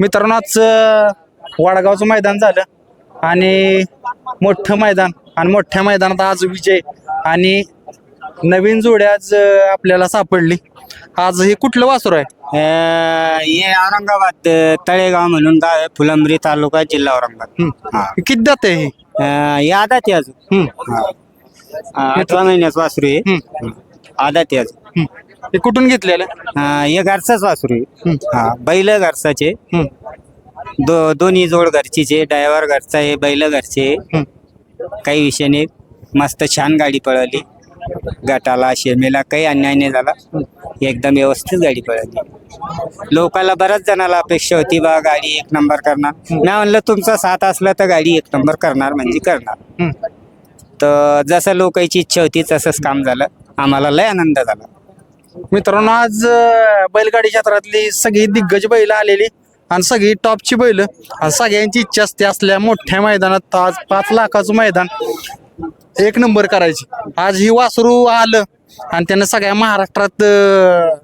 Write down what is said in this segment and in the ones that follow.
मित्रांनो आज वडगावचं मैदान झालं आणि मोठं मैदान आणि मोठ्या मैदानात आज विजय आणि नवीन जोडी आज आपल्याला सापडली आज हे कुठलं वासर आहे हे औरंगाबाद तळेगाव म्हणून गाव आहे फुलंब्री तालुका जिल्हा औरंगाबाद. हा. किती दात आहे हे अं, हे आदात आहे अजून हम्म. हा. अठरा महिन्याच वासरू आहे हम्म. आदात अजून हम्म. हे कुठून घेतलेलं? अं, हे घरचाच वासरू आहे. हा बैल हम्म. दो दोन्ही जोड घरचीचे ड्रायव्हर घरचा आहे बैल घरचे. काही विषय नाही. मस्त छान गाडी पळाली. गटाला शेमेला काही अन्याय नाही झाला. एकदम व्यवस्थित गाडी पळाली. लोकांना बऱ्याच जणाला अपेक्षा होती बा गाडी एक नंबर करणार. मी म्हणलं तुमचा साथ असला तर गाडी एक नंबर करणार म्हणजे करणार. तर जसं लोकांची इच्छा होती तसंच काम झालं. आम्हाला लय आनंद झाला. मित्रांनो आज अं, बैलगाडी क्षेत्रातली सगळी दिग्गज बैल आलेली आणि सगळी टॉपची बैल. आणि सगळ्यांची इच्छा असते असल्या मोठ्या मैदानात आज पाच लाखाचं मैदान एक नंबर करायची. आज ही वासरू आलं आणि त्यानं सगळ्या महाराष्ट्रात अं,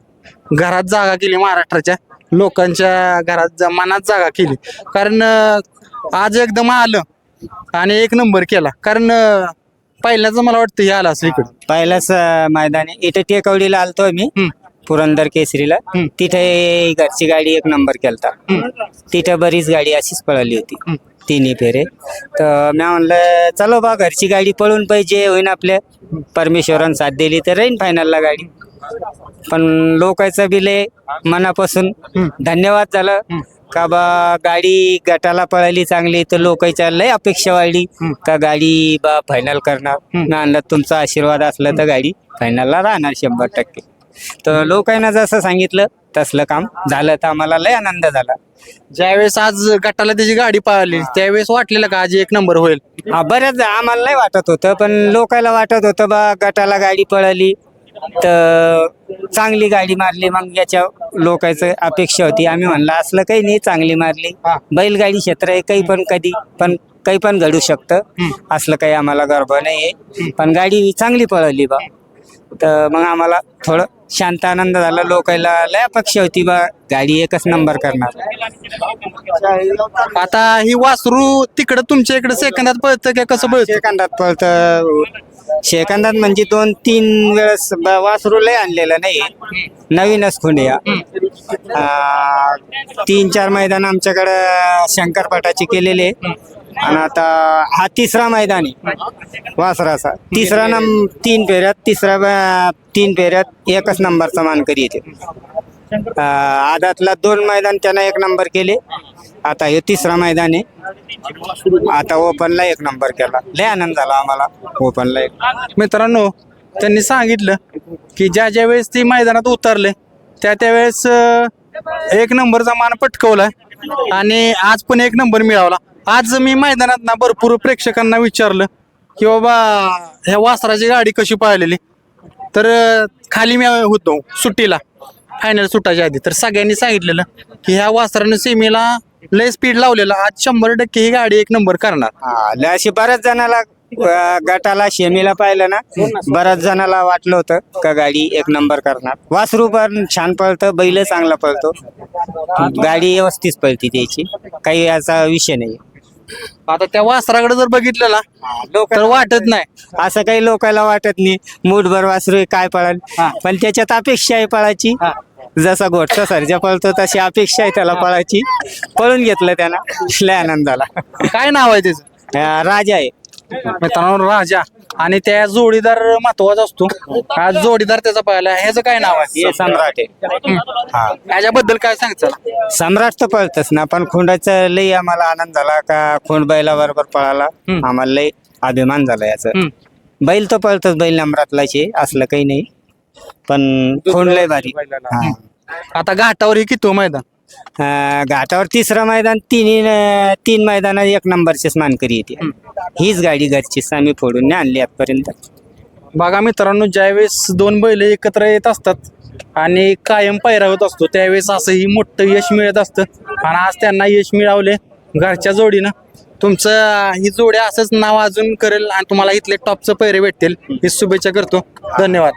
घरात जागा केली महाराष्ट्राच्या लोकांच्या घरात जा- मनात जागा केली. कारण अं, आज एकदम आलं आणि एक नंबर केला. कारण अं, पहिल्याच मला वाटतं हे आलं असं इकडं. पहिल्याच अं, मैदान. आहे. इथं टेकवडीला आलतो मी. पुरंदर केसरीला. तिथे घरची गाडी एक नंबर केलता. तिथं बरीच गाडी अशीच पळाली होती. तिन्ही फेरे. तर मी म्हणलं चलो बा घरची गाडी पळून पाहिजे होईन आपल्या परमेश्वरानं साथ दिली तर राहीन फायनलला गाडी. पण लोकांचं बिले मनापासून धन्यवाद झालं. का बा गाडी गटाला पळाली चांगली तर लोकांच्या लय अपेक्षा वाढली. का गाडी बा फायनल करणार? म्हणलं तुमचा आशीर्वाद असला तर गाडी फायनलला राहणार शंभर टक्के. तर लोकांना जसं सांगितलं तसलं काम झालं तर आम्हाला लय आनंद झाला. ज्यावेळेस आज गटाला त्याची गाडी पाहिली त्यावेळेस वाटलेलं का आज एक नंबर होईल? हा, बऱ्याच आम्हाला नाही वाटत होतं पण लोकांना वाटत होतं बा गटाला गाडी पळाली. तर चांगली गाडी मारली मग याच्या लोकांचं अपेक्षा होती. आम्ही म्हणलं असलं काही नाही चांगली मारली. बैलगाडी क्षेत्र आहे काही पण कधी पण काही पण घडू शकतं. असलं काही आम्हाला गर्भ नाही पण गाडी चांगली पळाली बा. तर मग आम्हाला थोडं शांत आनंद झाला. लोकांना लय अपेक्षा होती बा. गाडी एकच नंबर करणार. आता ही वासरू तिकडं तुमच्या इकडे सेकंदात पळतं का कसं पळतं? सेकंदात पळत. सेकंदात म्हणजे दोन तीन वेळेस ब- वासरू लय आणलेलं नाही. नवीनच खुंडे तीन चार मैदान आमच्याकडं शंकरपटाचे केलेले आणि आता हा तिसरा मैदान आहे. वासराचा. तिसरा नम तीन फेऱ्यात तिसरा तीन फेऱ्यात एकच नंबरचा मानकरी येते. अं, आदातला दोन मैदान त्यानं एक नंबर केले. आता हे तिसरा मैदान आहे. आता ओपनला एक नंबर केला. लय आनंद झाला आम्हाला ओपनला एक. मित्रांनो त्यांनी सांगितलं की ज्या ज्या वेळेस ती मैदानात उतरले त्या त्यावेळेस एक नंबरचा मान पटकवला आणि आज पण एक नंबर मिळवला. आज मी मैदानात ना भरपूर प्रेक्षकांना विचारलं की बाबा ह्या वासराची गाडी कशी पाळलेली? तर अं, खाली मी होतो सुट्टीला फायनल सुटायच्या आधी. तर सगळ्यांनी सांगितलेलं की ह्या वासरानं सेमीला लय स्पीड लावलेला. आज शंभर टक्के ही गाडी एक नंबर करणार. हा, लय अशी बऱ्याच जणाला अं, गटाला शेमीला पाहिलं ना बऱ्याच जणाला वाटलं होतं का गाडी एक नंबर करणार. वासरू पण छान पळतं बैल चांगला पळतो. गाडी व्यवस्थित पळती त्याची. काही याचा विषय नाही. आता त्या वासराकडे जर बघितलं ना तर वाटत नाही. असं काही लोकांना वाटत नाही मूठभर वासरू आहे, काय पळाल. हा. पण त्याच्यात अपेक्षा आहे पळाची हा. जसा घोटचा सर्जा पळतो तशी अपेक्षा आहे त्याला पळाची पळून घेतलं त्यानं लय आनंद झाला काय नाव आहे त्याचं? अं, राजा आहे. मित्रांनो राजा. आणि त्या जोडीदार महत्त्वाचा असतो. आज जोडीदार त्याचा पाहिला ह्याचं काय नाव आहे? हे सम्राट आहे. हा. ह्याच्याबद्दल काय सांगचाल सम्राट तर पळतच ना पण खोंडाचा लई आम्हाला आनंद झाला का खोंड बैला बरोबर पळाला. हम्म. आम्हाला लई अभिमान झाला याचा. बैल तर पळतच बैल नम्रातलाचे असलं काही नाही. पण खोंड लय भारी. हा. आता घाटावर हे किती मैदान? अं, घाटावर तिसरं मैदान तिन्ही अं, तीन मैदानात एक नंबरचीच मानकरी येते. हीच गाडी घरचीच आम्ही फोडून नाही आणली आजपर्यंत बघा मित्रांनो ज्यावेळेस दोन बैल एकत्र येत असतात आणि कायम पायरा होत असतो त्यावेळेस असंही मोठं यश मिळत असतं. आणि आज त्यांना यश मिळवले घरच्या जोडीनं. तुमचं ही जोडी असंच नाव अजून करेल आणि तुम्हाला इथले टॉपचं पैरे भेटतील. ही शुभेच्छा करतो. धन्यवाद.